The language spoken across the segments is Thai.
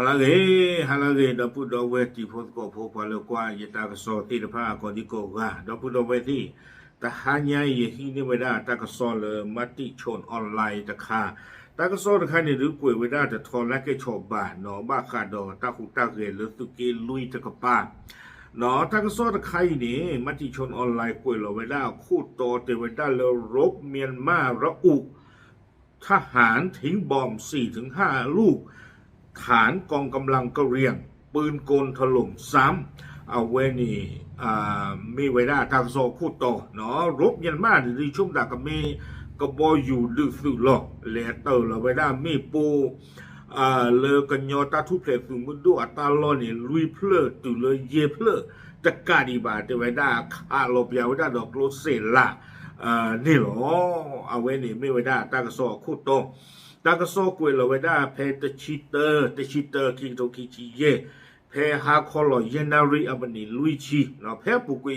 าลาเลฮาลาเลดอพุดอเวทีพนก็พบพลกว่ายตากสอตินภาก็ดิโกกาดอพุดอเวทีแต่หันยายยฮีนิเวม่ได้ตากสอเลยมัติชนออนไลน์ตะคาตากสอตะคาเนี่ยหรือกลัวเวด้แต่ทอนและก็ชอบบ้านหนอบ้าคาดอตาคุตาเกลือตุกีลุยตะกป้าหนอทักโซตะไาเนี่ยมัติชนออนไลน์กลัวยหลอเวด้าคู่โตเตเวด้าแล้วรบเมียนมาระอุ ทหารทิ้งบอมสี่ถึงห้าลูก ฐานกองกำลังกะเรียง ปืนกลถล่มซ้ำเอาไว้นี่อ่ามีไว้ได้ทางโซคู่โตเนาะรบเมียนมาในช่วงดากะเมกบออยู่ดึกสุดหรอกเลเตอร์เราไว้ได้มีปูอ่าเลกันยอตาทุเพลสุมุดุอัตาลอนี่ลุยเพลตุเลยเยเพลตะกาดีบาเตไว้ได้คาโลเปียไว้ได้ดอกโลเซล่าอ่านี่หรอเอาไว้นี่ไม่ไว้ได้ตากระสอคู่โต တာကဆောကွေလဝဒါဖဲတချီတာတချီတာခိတိုခိချီယေဖဲဟာခေါ်လို့ယနာရီအမနီလူချီနော်ဖဲပူကွေ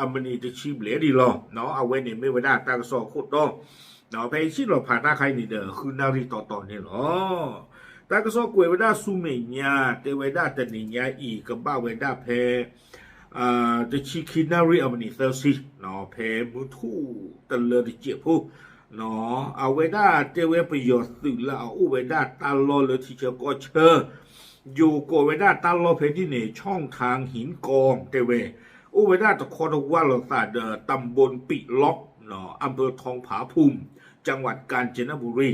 အမနီတချီဘလေဒီလောနော်အဝဲနေမေဝဒါတာကဆောခုတ်တော့နော်ဖဲရှိလို့ဖာတာခိုင်းနေတဲ့ခုနာရီတော်တော်နေလောတာကဆောကွေဝဒါစုမေညာတေဝဒါတနေညာဤကပဝဒါဖဲအာတချီခိနာရီအမနီသစီနော်ဖဲမုထုတလတိချေဖို့ เนาะเอาเวด้าเจเวประโยชน์สื่อละเอาอู้วด้าตลโลเลยทีเชีก็เชออยู่โกไว้ได้าตลโลเพที่เนี่ช่องทางหินกองเจเวอุเวด้าตะคอทว่าเราตาเดอตำบลปิล็อกเนาะอำเภอทองผาภูมิ จังหวัดกาญจนบุรี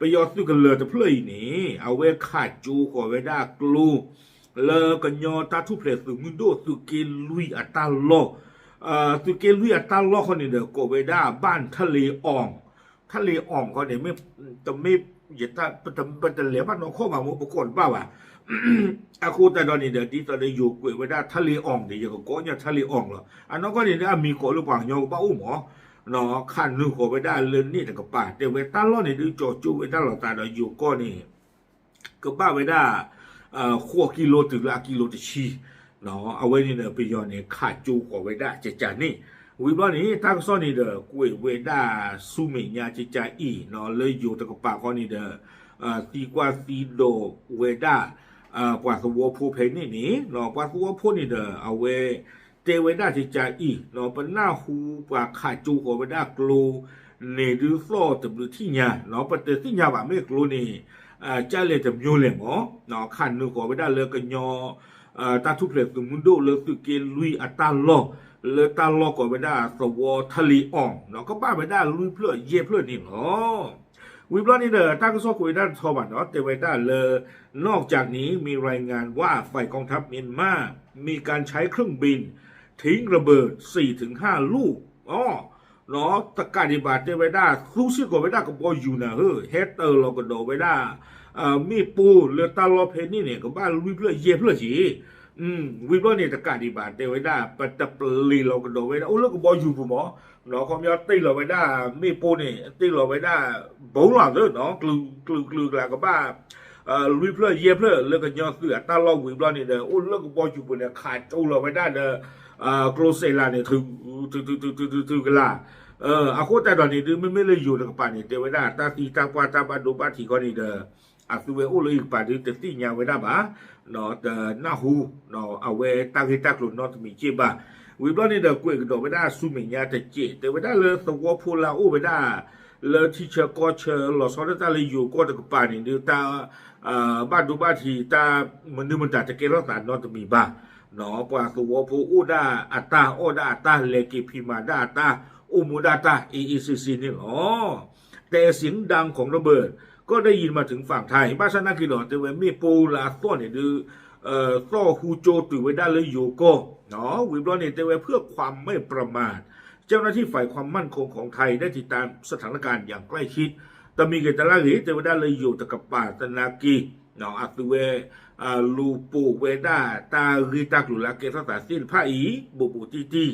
ประโยชน์สื่อกันเลยแต่เพลยนี่เอาเวขาดจูก่อไวด้ากลูเลอกันยอตาทุเพลสุมุนโดสุเกลุยอัตาโลอ่อสุเกลุยอัตาโลคนนี้เดอโกเวด้าบ้านทะเลอ่อง ทะเลยอ่องเขาเนี่ยไม่จะไม่อย่าตาจะจะเหลียวบ้านน้องข้อมามุปกรณ์เปล่าวะอาคูแต่ตอนนี้เดี๋ยวที่ตอนนี้อยู่กวยไว้ได้ทะเลอ่องเดี๋ยวก็ก้เนี่ยทะเลอ่องเหรออันนั้นก็เนี่ยมีโกหรือเปล่าโยกบ้าอุ้หมอเนาะขันนึงขอไปได้เรือนนี่แต่ก็ป่าแต่เวตาล้อเนี่ยดูจอจูเวตาหลอตาเราอยู่ก็นี่ก็บ้าไว้ได้เอ่อขั้วกิโลถึงละกิโลตะชีเนาะเอาไว้นี่เนี่ยไปย้อนเนี่ยขาดจูขอไว้ได้จะจานี่วิบนี้ทางซ้อนนี่เด้เจจาอีเน ဝိဘနီတက်ဆောနီဒကွေဝေဒာစုမိညာချီချာအီနော်လေယိုတကပါကောနီဒအာတီကွာစီဒိုဝေဒာအာကွာသဝဖိုးဖေနီနီနော်ကွာသဝဖိုးနီဒအဝဲတေဝေဒာချီချာအီနော်ပနာဟူပွာခါကျူကိုဝေဒာကလိုနေဒူဖလော့တဘလူတီညာနော်ပတတိညာပါမေကလိုနီအာကြလေတမျိုးလင်မောနော်ခါနုကိုဝေဒာလေကညောအာတာထုဖလက်သူမွန်ဒိုလေသူကေလူအတာလော့ เลตุเกลุยตาลอเลตาลอกเวดาสวอทะลีอ่องเนาะก็ป้าเวดาลุยเพลเยเพลนี่เนาะวิบลอนี่เด้อตากสอคุยด้านทอบันเนาะเตเวดาเลอนอกจากนี้มีรายงานว่าฝ่ายกองทัพเมียนมามีการใช้เครื่องบิน ทิ้งระเบิด 4-5 ลูกอ๋อเนาะตะการิบาเตเวดาสู้ซิโกเวดาก็บออยู่นะเฮ้เฮเตอร์เราก็โดเวดาเอ่อมีปูเรือตาลอเพนี่เนี่ยก็บ้านลุยเพื่อเย่เพื่อจี 음 위번에 까리 바데 왜다 빠따플리 로그도 왜다 올로 뭐 유부 뭐 너거 몇 떼러 왜다 메포네 떼러 왜다 봉라서 너 글루 글루 글루라 거봐 어 리플러 예플러 르가 녀스 따라 위번에 올로 뭐 유부네 카 올로 왜다 어 클로세라네 투투투투투 글라 ะกลือกลือกลือกแล้วก็บ้าเอ่อลุยเพลเยเพลแล้วก็ยอดเสือตาเราวิบลอนี่เด้อโอ้แล้วก็บออยู่บนเนี่ยขาดโจเราไว้ได้เด้อเอ่อกรเซลาเนี่ยถึงถึงถึงถึงถึงถึงถึงกันละเอออาโคแต่ตอนนี้ดูไม่ไม่เลยอยู่แล้วก็ป่านนี่เดี๋ยวไว้ได้ตาตีตาปาตาปาดูปาทีก็นี่เด้ออาสุเวโอ้เลยป่านนี้แต่ตีญาไว้ได้บ่าเนาะแต่หน้าหูเนาะเอาไว้ตาคิตากลุนเนาะมีเจ็บบ่า วิบลอนี่เดกวยกดอเวดาสุเมญาตะเจแต่เวดาเลสวอพูลาอูเวดาเลทิเชก็เชลอสอดตาเล อยู่ก็ตะป่าอ่าบาดูบาทีตามันนึมันตาตะเกรตานอตมีบาเนาะปว่าสวอพูอูดาอัตตาโอดาอัตตาเลกิพิมาดาตาอุมูดาตาอีอีซีซีนี่อ๋อแต่เสียงดังของระเบิด ก็ได้ยินมาถึงฝั่งไทยบ้านชนะกิโลแต่เวมีปูลาซ้นเนี่ยดูเอ่อก็ฮูโจตือไว้ได้าเลยโยโกเนาะวิบลอนเนี่ยเตไว้เพื่อความไม่ประมาท เจ้าหน้าที่ฝ่ายความมั่นคงของไทยได้ติดตามสถานการณ์อย่างใกล้ชิดแต่มีเกตลาหีเตวด้เลยอยู่ตะกับป่าตะนากีเนาะอัตเว ลูปูเวดาตาริตากลุลาเกสตาสินผ้าอีบุบุตีตี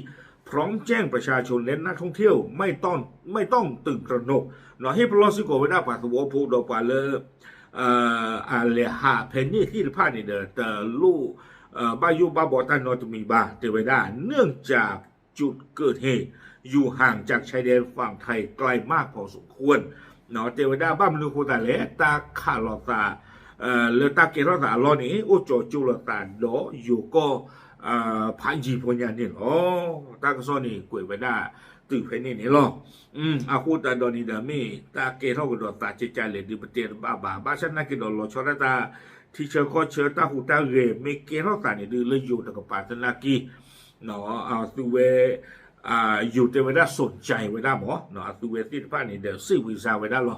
พร้อมแจ้งประชาชนและนักท่องเที่ยวไม่ต้องไม่ต้องตื่นตระหนกเนาะให้พลอสิโกเวดาปัสวะพูดออกไปเลยอ่อาเลหาเพนนี่ที่พานี่เดอแต่ลูกเอ่อบายุบาบอตันนอตมีบาเตเวดาเนื่องจากจุดเกิดเหตุอยู่ห่างจากชายแดนฝั่งไทยไกลมากพอสมควรเนาะเตเวดาบ้ามนุโคตาเลตาคาลอตา เอ่อเลตาเกรอตาลอนี่โอจอจูลตาดออยู่ก็อ่าพันจีพญานี่ลอตากซอนี่กวยไปได้ตื่นเพนี่นี่ลออืมอาคูตาดอนี่ดามีตาเกรอกดอตาเจจาเลดิปเตรบาบาบาชันนักดอลอชอรตาที่เชอก็เชอตาหูตาเรเมเกรอตานี่ดือเลยอยู่ตะกปาตนากีเนาะอ่าตัวเว อ่าอยู่แต่เวลาสนใจเวลาหมอเนาะตัวเวทีผ่านนี่เดี๋ยวซื้อวีซ่าเวลาหรอเอ่อเมน่าหูตากีตากลุ่มเดิมตาอันคือเลยอยู่ตากสอตนากีกุเอหลอนดึกที่ญาอ่าเลตากสอผู้สิก่อนนี่หรออาคูตาตอนนี้เดี๋ยวเวทบลอยเดเลตุกีลุยเดกับปากกระดอ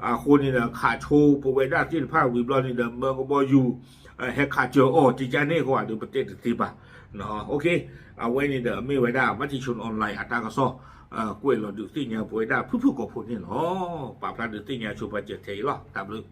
คนมีบ้าโยกปป่วยกันเลยข่าวเขาว่าอ่าคนนี่นะขาโชว์ปเวยได้าที่ภาควิบลอนนี่นะเมืองก็บอยู่เฮคขาเจอโอ้จีจานี่ก็ว่าดูประเทศติปะเนาะโอเคเอาไว้นี่เดิมไม่ไว้ได้วัติชนออนไลน์อัตราก็ซ้ออ่อกล้วยหลอดดูที่เนี่ยปวยได้ผู้ผู้ก็พูดนี่เนาะปราบพระดูที่เนี่ยชูปเจตเทยหรอตามลึก